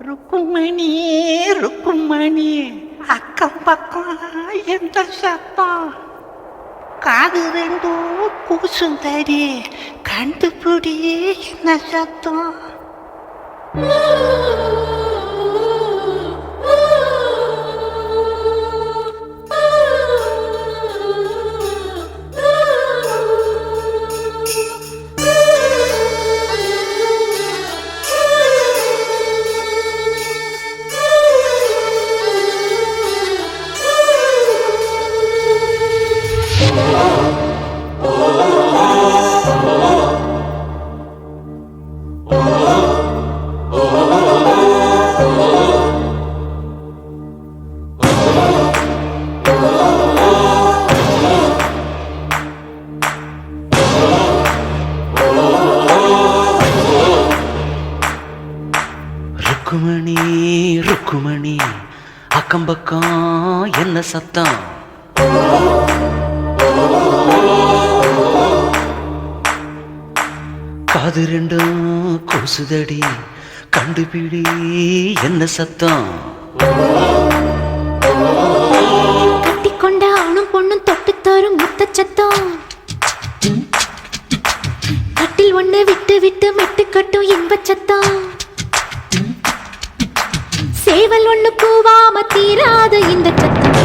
ருக்குமணி ருக்குமணி அக்கம் பக்கம் எந்த சத்தம்? காது ரெண்டும் கூசும் தரி கண்டுபிடி என்ன சத்தம்? ருக்குமணி ருக்குமணி அக்கம் பக்கம் என்ன சத்தம்? காது ரெண்டும் கொசுதடி கண்டுபிடி என்ன சத்தம்? கட்டிக்கொண்ட ஆணும் பொண்ணும் தொட்டு தரும் முத்த சத்தம். கட்டில் ஒண்ணு விட்டு விட்டு மெட்டு கட்டும் இன்ப சத்தம். சேவல் ஒண்ணு கூவாம தீராத இந்த சத்தம்.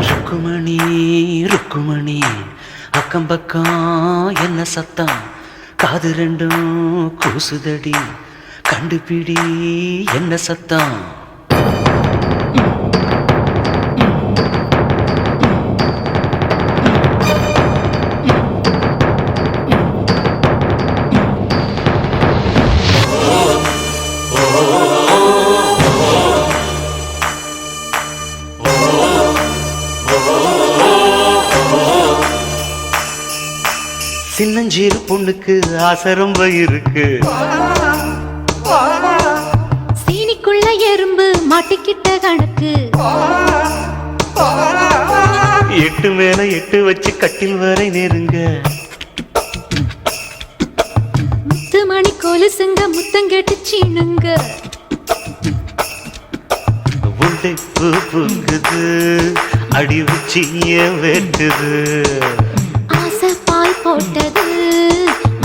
ருக்குமணி ருக்குமணி அக்கம் பக்கம் என்ன சத்தம்? காது ரெண்டும் கூசுதடி கண்டுபிடி என்ன சத்தம்? சின்னஞ்சீரு பொண்ணுக்கு ஆசை ரொம்ப இருக்கு சீனிக்குள்ள எறும்பு மாட்டிக்கிட்ட கணக்கு. எட்டு மேல எட்டு வச்சு கட்டில் வரை நெருங்க. முத்து மணி கொலுசுங்க முத்தம் கேட்டு சீனுங்க. உண்டை பூ பூக்குது அடி உச்சிய வெட்டுது. போட்டது.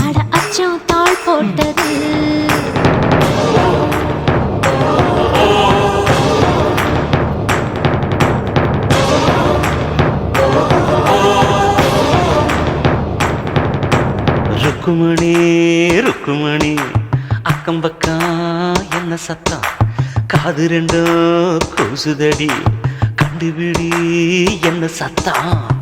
அட அச்சம் தாழ் போட்டது. ருக்குமணி ருக்குமணி அக்கம் பக்கம் என்ன சத்தம்? காது ரெண்டும் கூசுதடி கண்டுபிடி என்ன சத்தம்?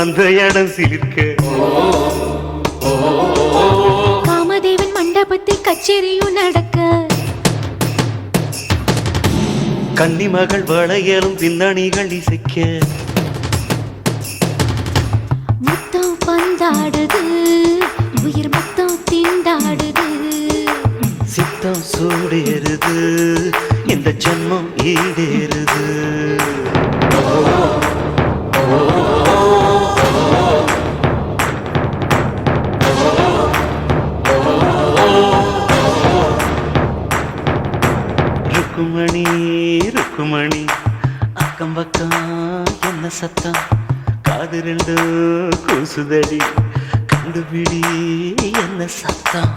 அந்த இடம் சிலிர்க்க. காமதேவன் மண்டபத்தில் கச்சேரியும் நடக்க. கன்னிமகள் வளையலும் பின்னணிகள் இசைக்க. முத்தம் பந்தாடுது உயிர் முத்தம் திண்டாடுது. சித்தம் சூடேறுது இந்த ஜன்மம் ஈடேறுது. ருக்குமணி ருக்குமணி அக்கம் பக்கம் என்ன சத்தம்? காது ரெண்டு கூசுதடி கண்டுபிடி என்ன சத்தம்?